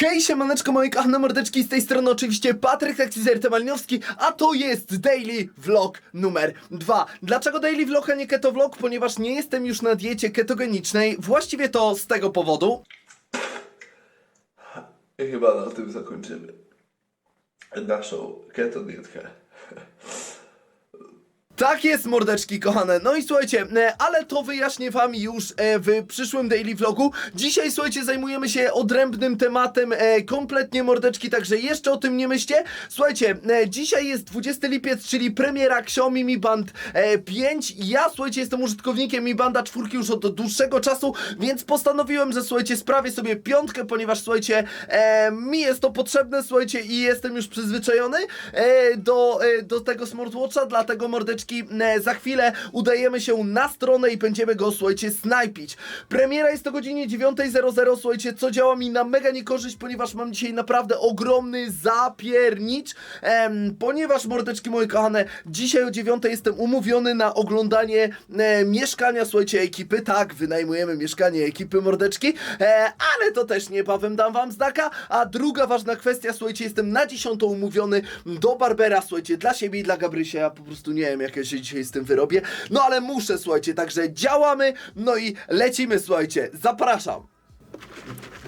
Hej, siemaneczko moje kochane mordeczki, z tej strony oczywiście Patryk Taxizer Malinowski, a to jest Daily Vlog numer 2. Dlaczego Daily Vlog, a nie Keto Vlog? Ponieważ nie jestem już na diecie ketogenicznej, właściwie to z tego powodu. Chyba na tym zakończymy naszą keto dietkę. Tak jest, mordeczki kochane. No i słuchajcie, e, ale to wyjaśnię wam już e, w przyszłym daily vlogu. Dzisiaj, słuchajcie, zajmujemy się odrębnym tematem, e, kompletnie mordeczki, także jeszcze o tym nie myślcie. Słuchajcie, dzisiaj jest 20 lipiec, czyli premiera Xiaomi Mi Band e, 5. Ja, słuchajcie, jestem użytkownikiem Mi Banda 4 już od dłuższego czasu, więc postanowiłem, że słuchajcie, sprawię sobie piątkę, ponieważ słuchajcie, mi jest to potrzebne, słuchajcie, i jestem już przyzwyczajony do, do tego smartwatcha, dlatego mordeczki, e, za chwilę udajemy się na stronę i będziemy go, słuchajcie, snajpić. Premiera jest o godzinie 9.00, słuchajcie, co działa mi na mega niekorzyść, ponieważ mam dzisiaj naprawdę ogromny zapiernicz, em, ponieważ, mordeczki moje kochane, dzisiaj o 9.00 jestem umówiony na oglądanie e, mieszkania, słuchajcie, ekipy, tak, wynajmujemy mieszkanie ekipy, mordeczki, e, ale to też niebawem dam wam znaka, a druga ważna kwestia, słuchajcie, jestem na 10 umówiony do Barbera, słuchajcie, dla siebie i dla Gabrysia, ja po prostu nie wiem, jak ja się dzisiaj z tym wyrobię, no ale muszę, słuchajcie, także działamy, no i lecimy, słuchajcie, zapraszam.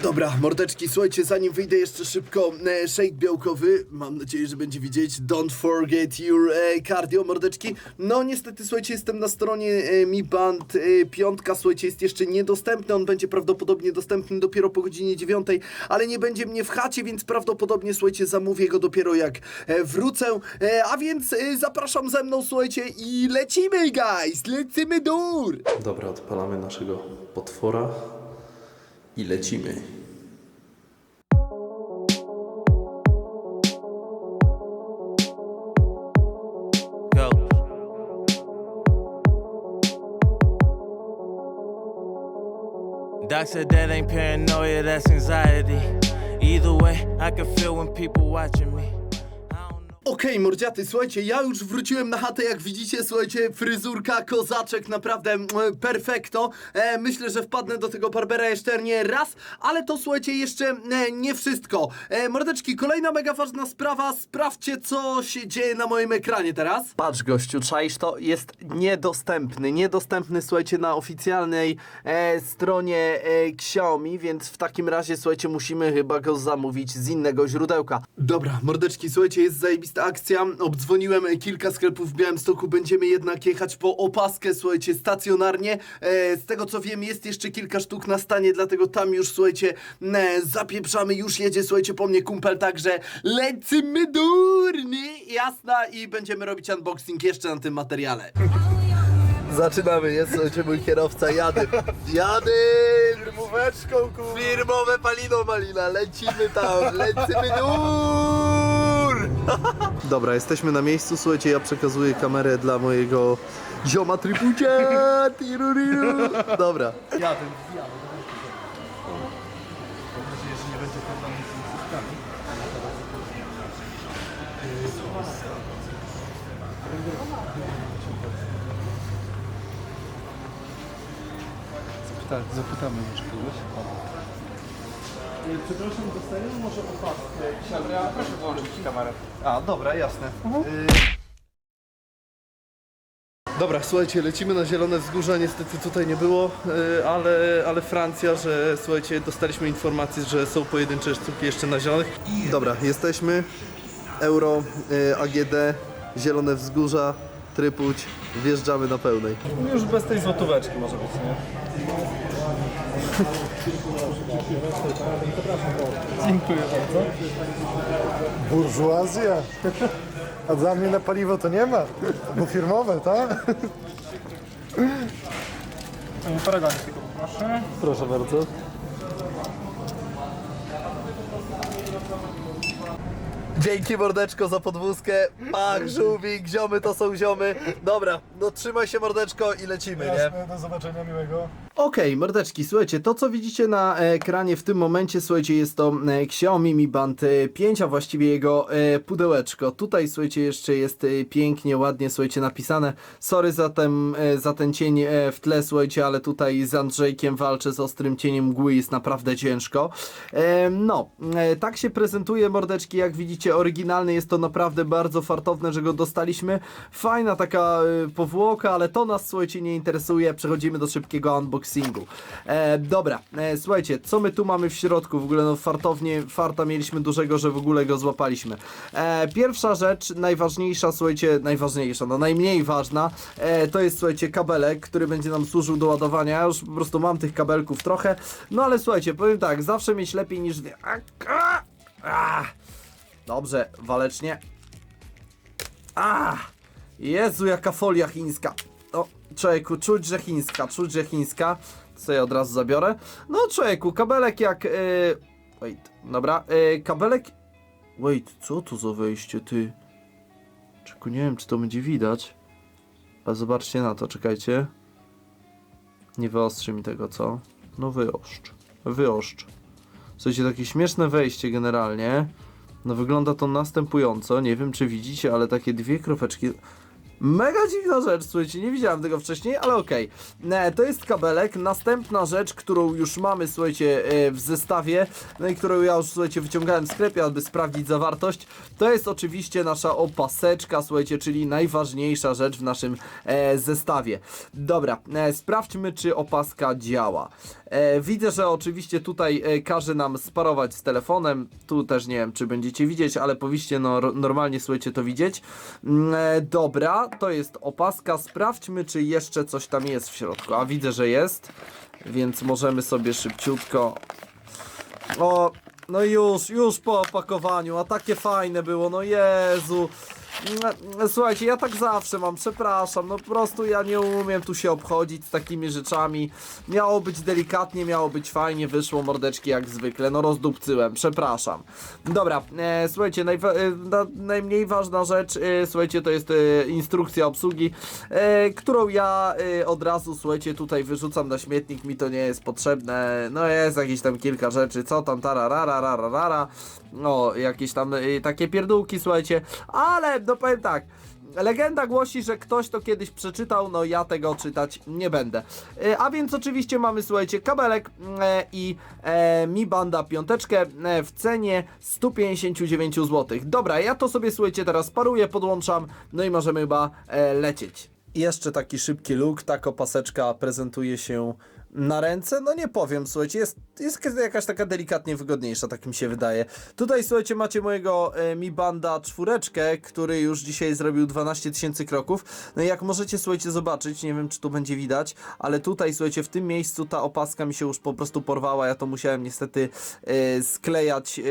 Dobra, mordeczki, słuchajcie, zanim wyjdę jeszcze szybko, e, shake białkowy, mam nadzieję, że będzie widzieć, don't forget your e, cardio, mordeczki. No niestety, słuchajcie, jestem na stronie e, Mi Band, e, piątka, słuchajcie, jest jeszcze niedostępny, on będzie prawdopodobnie dostępny dopiero po godzinie dziewiątej, ale nie będzie mnie w chacie, więc prawdopodobnie, słuchajcie, zamówię go dopiero jak e, wrócę, e, a więc e, zapraszam ze mną, słuchajcie, i lecimy, guys, lecimy dur! Dobra, odpalamy naszego potwora i lecimy. Doc said that ain't paranoia, that's anxiety. Either way, I can feel when people watching me. Okej, mordziaty, słuchajcie, ja już wróciłem na chatę, jak widzicie, słuchajcie, fryzurka, kozaczek, naprawdę mm, perfekto. E, myślę, że wpadnę do tego Barbera jeszcze nie raz, ale to, słuchajcie, jeszcze e, nie wszystko. E, mordeczki, kolejna mega ważna sprawa, sprawdźcie, co się dzieje na moim ekranie teraz. Patrz, gościu, czaisz to? Jest niedostępny, niedostępny, słuchajcie, na oficjalnej e, stronie e, Xiaomi, więc w takim razie, słuchajcie, musimy chyba go zamówić z innego źródełka. Dobra, mordeczki, słuchajcie, jest zajebista akcja. Obdzwoniłem kilka sklepów w Białymstoku. Będziemy jednak jechać po opaskę, słuchajcie, stacjonarnie. E, z tego co wiem, jest jeszcze kilka sztuk na stanie, dlatego tam już, słuchajcie, e, zapieprzamy. Już jedzie, słuchajcie, po mnie kumpel, także lecimy durni, jasna, i będziemy robić unboxing jeszcze na tym materiale. Zaczynamy, jest, słuchajcie, mój kierowca, jadę. Jadę! Firmóweczką, kurwa. Firmowe palino malina, lecimy tam, lecimy dur! Dobra, jesteśmy na miejscu, słuchajcie, ja przekazuję kamerę dla mojego zioma trybucia, tiruriru. Dobra. Jadę, Tak, zapytamy może kogoś. Przepraszam, dostaję może opaskę? Ja proszę włączyć kamerę. A, dobra, jasne. Y... Dobra, słuchajcie, lecimy na Zielone Wzgórza, niestety tutaj nie było, y, ale, ale Francja, że słuchajcie, dostaliśmy informację, że są pojedyncze sztuki jeszcze na Zielonych. Dobra, jesteśmy, Euro, y, AGD, Zielone Wzgórza, Trypuć, wjeżdżamy na pełnej. Już bez tej złotóweczki może być, nie? Dziękuję bardzo. Burżuazja. A dla mnie na paliwo to nie ma, bo firmowe, tak? Tylko proszę. Proszę bardzo. Dzięki mordeczko za podwózkę. Pak, żółwik, ziomy to są ziomy. Dobra, no trzymaj się mordeczko i lecimy, nie? Jasne, do zobaczenia miłego. Okej, mordeczki, słuchajcie, to co widzicie na ekranie w tym momencie, słuchajcie, jest to e, Xiaomi Mi Band e, 5, a właściwie jego e, pudełeczko. Tutaj, słuchajcie, jeszcze jest e, pięknie, ładnie, słuchajcie, napisane. Sorry za ten, e, za ten cień e, w tle, słuchajcie, ale tutaj z Andrzejkiem walczę z ostrym cieniem mgły, jest naprawdę ciężko. E, no, e, tak się prezentuje mordeczki, jak widzicie, oryginalny, jest to naprawdę bardzo fartowne, że go dostaliśmy. Fajna taka e, powłoka, ale to nas, słuchajcie, nie interesuje. Przechodzimy do szybkiego unboxingu. E, dobra, e, słuchajcie, co my tu mamy w środku? W ogóle, no fartownie, farta mieliśmy dużego, że w ogóle go złapaliśmy. E, pierwsza rzecz, najważniejsza, słuchajcie, najważniejsza, no najmniej ważna, e, to jest, słuchajcie, kabelek, który będzie nam służył do ładowania. Ja już po prostu mam tych kabelków trochę, no ale słuchajcie, powiem tak, zawsze mieć lepiej niż... a, a. Dobrze, walecznie. A! Jezu, jaka folia chińska. Człowieku, czuć, że chińska, czuć, że chińska. To sobie od razu zabiorę. No, człowieku, kabelek jak... Yy... Wait, dobra, yy, kabelek... Wait, co to za wejście, ty? Czekaj, nie wiem, czy to będzie widać. Ale zobaczcie na to, czekajcie. Nie wyostrzy mi tego, co? No wyoszcz. Wyoszcz. Słuchajcie, takie śmieszne wejście generalnie. No wygląda to następująco. Nie wiem, czy widzicie, ale takie dwie kropeczki. Mega dziwna rzecz, słuchajcie, nie widziałem tego wcześniej, ale okej. E, To jest kabelek. Następna rzecz, którą już mamy, słuchajcie, e, w zestawie, no i którą ja już, słuchajcie, wyciągałem w sklepie, aby sprawdzić zawartość, to jest oczywiście nasza opaseczka, słuchajcie, czyli najważniejsza rzecz w naszym e, zestawie. Dobra, e, sprawdźmy, czy opaska działa. E, widzę, że oczywiście tutaj e, każe nam sparować z telefonem. Tu też nie wiem, czy będziecie widzieć, ale powinniście no, normalnie, słuchajcie, to widzieć. Mm, e, dobra, to jest opaska. Sprawdźmy, czy jeszcze coś tam jest w środku. A widzę, że jest, więc możemy sobie szybciutko. O, no już, już po opakowaniu, a takie fajne było, no Jezu. Mm, Słuchajcie, ja tak zawsze mam, przepraszam, no po prostu ja nie umiem tu się obchodzić z takimi rzeczami. Miało być delikatnie, miało być fajnie, wyszło mordeczki jak zwykle, no rozdupcyłem, przepraszam. Dobra, e, słuchajcie, najwa- e, na, najmniej ważna rzecz, e, słuchajcie, to jest e, instrukcja obsługi, e, którą ja e, od razu, słuchajcie, tutaj wyrzucam na śmietnik, mi to nie jest potrzebne, no jest jakieś tam kilka rzeczy, co tam, tararara, rara, rara, no jakieś tam e, takie pierdółki, słuchajcie, ale no powiem tak, Legenda głosi, że ktoś to kiedyś przeczytał, no ja tego czytać nie będę. E, A więc oczywiście mamy, słuchajcie, kabelek e, i e, Mi Banda piąteczkę w cenie 159 zł. Dobra, ja to sobie, słuchajcie, teraz paruję, podłączam, no i możemy chyba lecieć. I jeszcze taki szybki look, tak opaseczka prezentuje się na ręce, no nie powiem, słuchajcie, jest, jest jakaś taka delikatnie wygodniejsza, tak mi się wydaje. Tutaj, słuchajcie, macie mojego e, Mi Banda czwóreczkę, który już dzisiaj zrobił 12 tysięcy kroków. No i jak możecie, słuchajcie, zobaczyć, nie wiem, czy tu będzie widać, ale tutaj, słuchajcie, w tym miejscu ta opaska mi się już po prostu porwała, ja to musiałem niestety e, sklejać e,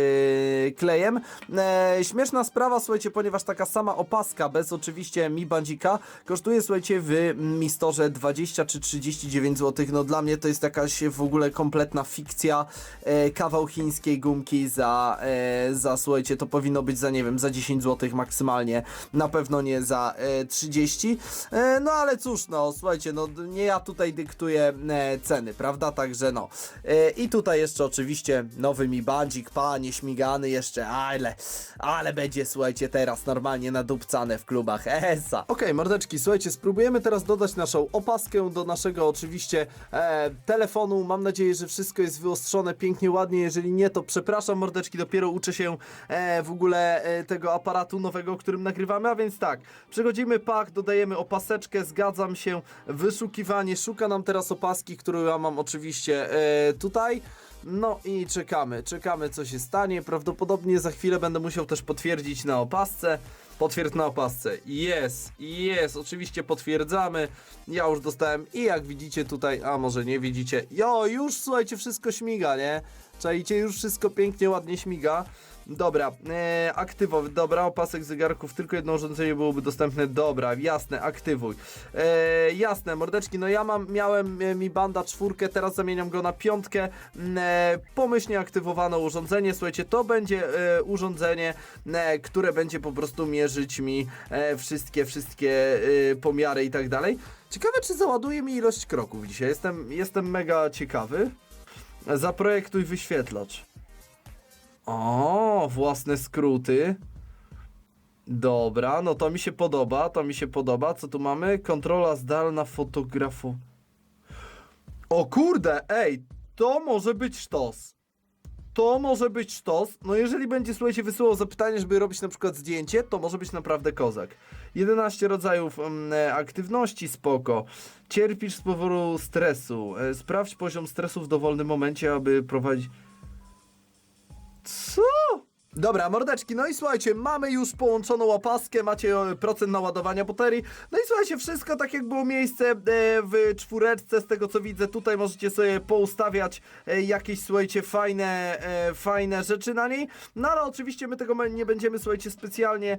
klejem. E, śmieszna sprawa, słuchajcie, ponieważ taka sama opaska, bez oczywiście Mi Bandzika, kosztuje, słuchajcie, w Mi Store 20 czy 39 zł. No dla mnie to jest jakaś w ogóle kompletna fikcja. E, kawał chińskiej gumki za, e, za, słuchajcie, to powinno być za, nie wiem, za 10 zł maksymalnie. Na pewno nie za e, 30. E, no ale cóż, no, słuchajcie, no nie ja tutaj dyktuję e, ceny, prawda? Także no. E, I tutaj jeszcze oczywiście nowy Mi Bandzik, panie śmigany jeszcze, ale, ale będzie, słuchajcie, teraz normalnie nadupcane w klubach ESA. Okej, mordeczki, słuchajcie, spróbujemy teraz dodać naszą opaskę do naszego oczywiście e, telefonu. Mam nadzieję, że wszystko jest wyostrzone pięknie, ładnie. Jeżeli nie, to przepraszam, mordeczki, dopiero uczę się e, w ogóle e, tego aparatu nowego, którym nagrywamy, a więc tak, przechodzimy pak, dodajemy opaseczkę, zgadzam się, wyszukiwanie, szuka nam teraz opaski, którą ja mam oczywiście e, tutaj. No i czekamy, czekamy co się stanie. Prawdopodobnie za chwilę będę musiał też potwierdzić na opasce. Potwierdź na opasce. Jest, jest, oczywiście potwierdzamy. Ja już dostałem i jak widzicie tutaj, a może nie widzicie, jo, już słuchajcie, wszystko śmiga, nie? Czajcie, już wszystko pięknie, ładnie śmiga. Dobra, e, aktywowy, dobra, opasek zegarków, tylko jedno urządzenie byłoby dostępne, dobra, jasne, aktywuj. E, jasne, mordeczki, no ja mam, miałem e, mi banda czwórkę, teraz zamieniam go na piątkę, Mm, e, pomyślnie aktywowane urządzenie, słuchajcie, to będzie e, urządzenie, e, które będzie po prostu mierzyć mi e, wszystkie, wszystkie e, pomiary i tak dalej. Ciekawe, czy załaduje mi ilość kroków dzisiaj, jestem, jestem mega ciekawy. Zaprojektuj wyświetlacz. O, własne skróty. Dobra, no to mi się podoba, to mi się podoba. Co tu mamy? Kontrola zdalna fotografu. O kurde, ej, to może być sztos. To może być sztos. No jeżeli będzie, słuchajcie, wysyłał zapytanie, żeby robić na przykład zdjęcie, to może być naprawdę kozak. 11 rodzajów mm, e, aktywności, spoko. Cierpisz z powodu stresu. E, Sprawdź poziom stresu w dowolnym momencie, aby prowadzić... Dobra, mordeczki, no i słuchajcie, mamy już połączoną opaskę, macie e, procent naładowania baterii. No i słuchajcie, wszystko tak jak było miejsce e, w czwóreczce, z tego co widzę, tutaj możecie sobie poustawiać e, jakieś, słuchajcie, fajne, fajne rzeczy na niej. No ale oczywiście my tego nie będziemy, słuchajcie, specjalnie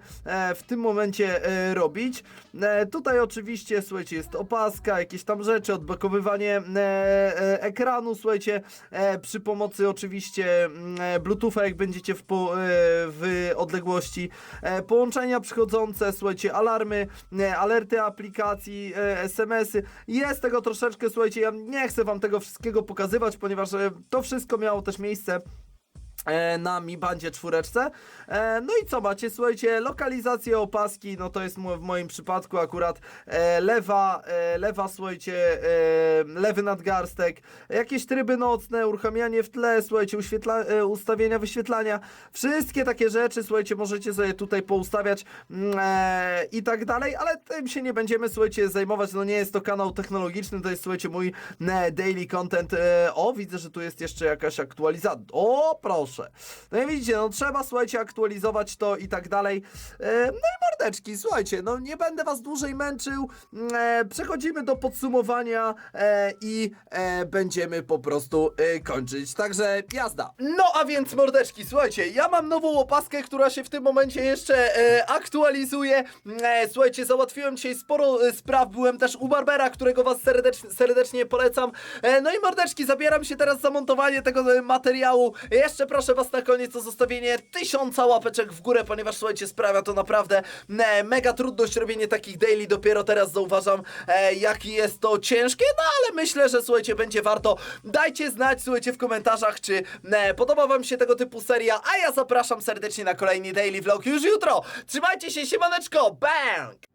w tym momencie robić. Tutaj oczywiście, słuchajcie, jest opaska, jakieś tam rzeczy, odblokowywanie ekranu, słuchajcie, przy pomocy oczywiście mm, Bluetootha, jak będziecie w, po, w odległości, e, połączenia przychodzące, słuchajcie, alarmy, e, alerty aplikacji, e, SMS-y. Jest tego troszeczkę, słuchajcie, ja nie chcę wam tego wszystkiego pokazywać, ponieważ to wszystko miało też miejsce na Mi Bandzie czwóreczce. E, no i co macie? Słuchajcie, lokalizację opaski, no to jest w moim przypadku akurat e, lewa, e, lewa, słuchajcie, e, lewy nadgarstek, jakieś tryby nocne, uruchamianie w tle, słuchajcie, e, ustawienia wyświetlania, wszystkie takie rzeczy, słuchajcie, możecie sobie tutaj poustawiać mm, e, i tak dalej, ale tym się nie będziemy, słuchajcie, zajmować, no nie jest to kanał technologiczny, to jest, słuchajcie, mój e, daily content. E, o, widzę, że tu jest jeszcze jakaś aktualizacja. O, proszę. No i widzicie, no trzeba, słuchajcie, aktualizować to i tak dalej. E, no i mordeczki, słuchajcie, no nie będę was dłużej męczył. E, przechodzimy do podsumowania e, i e, będziemy po prostu e, kończyć. Także jazda. No a więc mordeczki, słuchajcie, ja mam nową opaskę, która się w tym momencie jeszcze e, aktualizuje. E, słuchajcie, załatwiłem dzisiaj sporo e, spraw, byłem też u Barbera, którego was serdecznie, serdecznie polecam. E, no i mordeczki, zabieram się teraz za montowanie tego e, materiału. Jeszcze proszę was na koniec o zostawienie tysiąca łapeczek w górę, ponieważ słuchajcie, sprawia to naprawdę e, mega trudność robienie takich daily. Dopiero teraz zauważam, e, jaki jest to ciężkie, no ale myślę, że słuchajcie, będzie warto. Dajcie znać, słuchajcie, w komentarzach, czy e, podoba wam się tego typu seria, a ja zapraszam serdecznie na kolejny daily vlog już jutro. Trzymajcie się, siemaneczko, bang!